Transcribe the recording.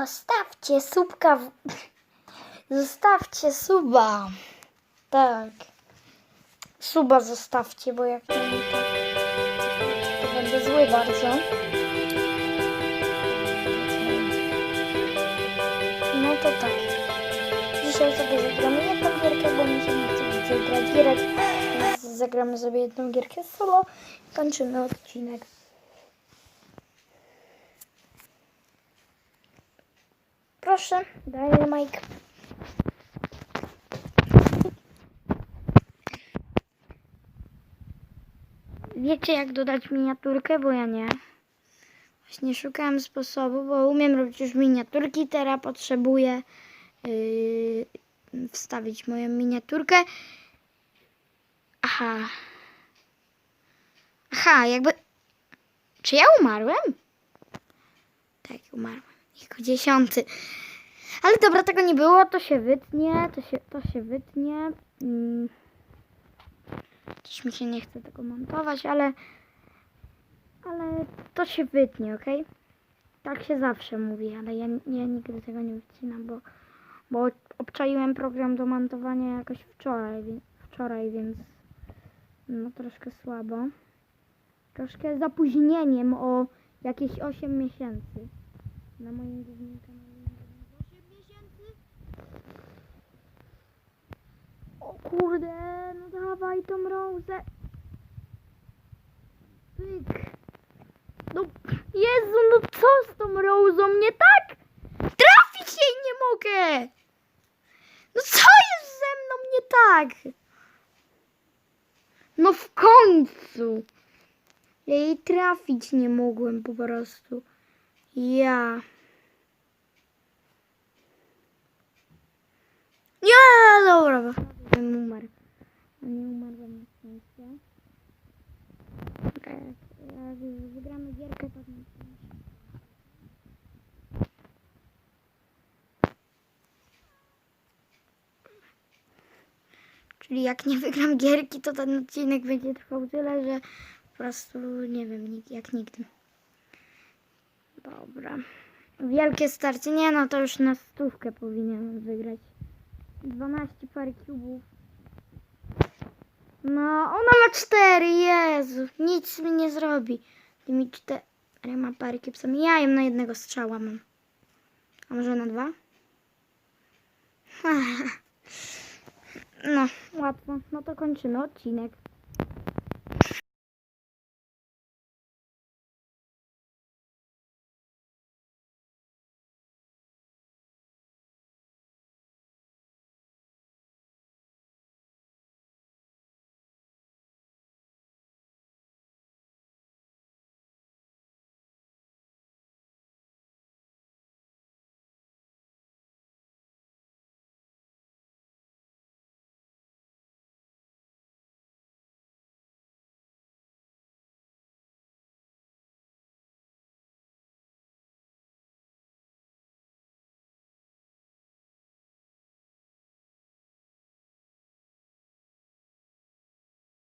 Zostawcie subka. W... Zostawcie suba. Tak. Suba zostawcie, bo jak to, to będę zły bardzo. No to tak. Dzisiaj sobie zagramy jedną gierkę, bo mi się nie chce więcej grać gierek. Zagramy sobie jedną gierkę solo i kończymy odcinek. Proszę, daję Mike. Wiecie jak dodać miniaturkę, bo ja nie. Właśnie szukałem sposobu, bo umiem robić już miniaturki, teraz potrzebuję yy, wstawić moją miniaturkę. Aha. Aha, jakby... Czy ja umarłem? Tak, umarłem. Jako dziesiąty. Ale dobra, tego nie było, to się wytnie, to się, to się wytnie. Mm. Też mi się nie chce tego montować, ale... Ale to się wytnie, ok? Tak się zawsze mówi, ale ja, ja nigdy tego nie wycinam, bo, bo obczaiłem program do montowania jakoś wczoraj, wczoraj, więc no troszkę słabo. Troszkę zapóźnieniem o jakieś 8 miesięcy. Na moim głównym kanale. 8 miesięcy? O kurde, no dawaj tą rozę. Pyk. No, Jezu, no co z tą rozą? Nie tak? Trafić jej nie mogę! No co jest ze mną nie tak? No w końcu! Ja jej trafić nie mogłem po prostu. Ja. Nie, dobra, bym umarł. Nie umarłem na szczęście. Jak wygramy gierkę, Czyli jak nie wygram gierki, to ten odcinek będzie trwał tyle, że po prostu nie wiem, jak nigdy. Dobra. Wielkie starcie. Nie no, to już na stówkę powinienem wygrać. 12 par kubów. No, ona ma 4, Jezu. Nic mi nie zrobi. Ty mi 4 ma pary kipsami. Ja jem na jednego strzała mam. A może na dwa? No, łatwo. No to kończymy odcinek.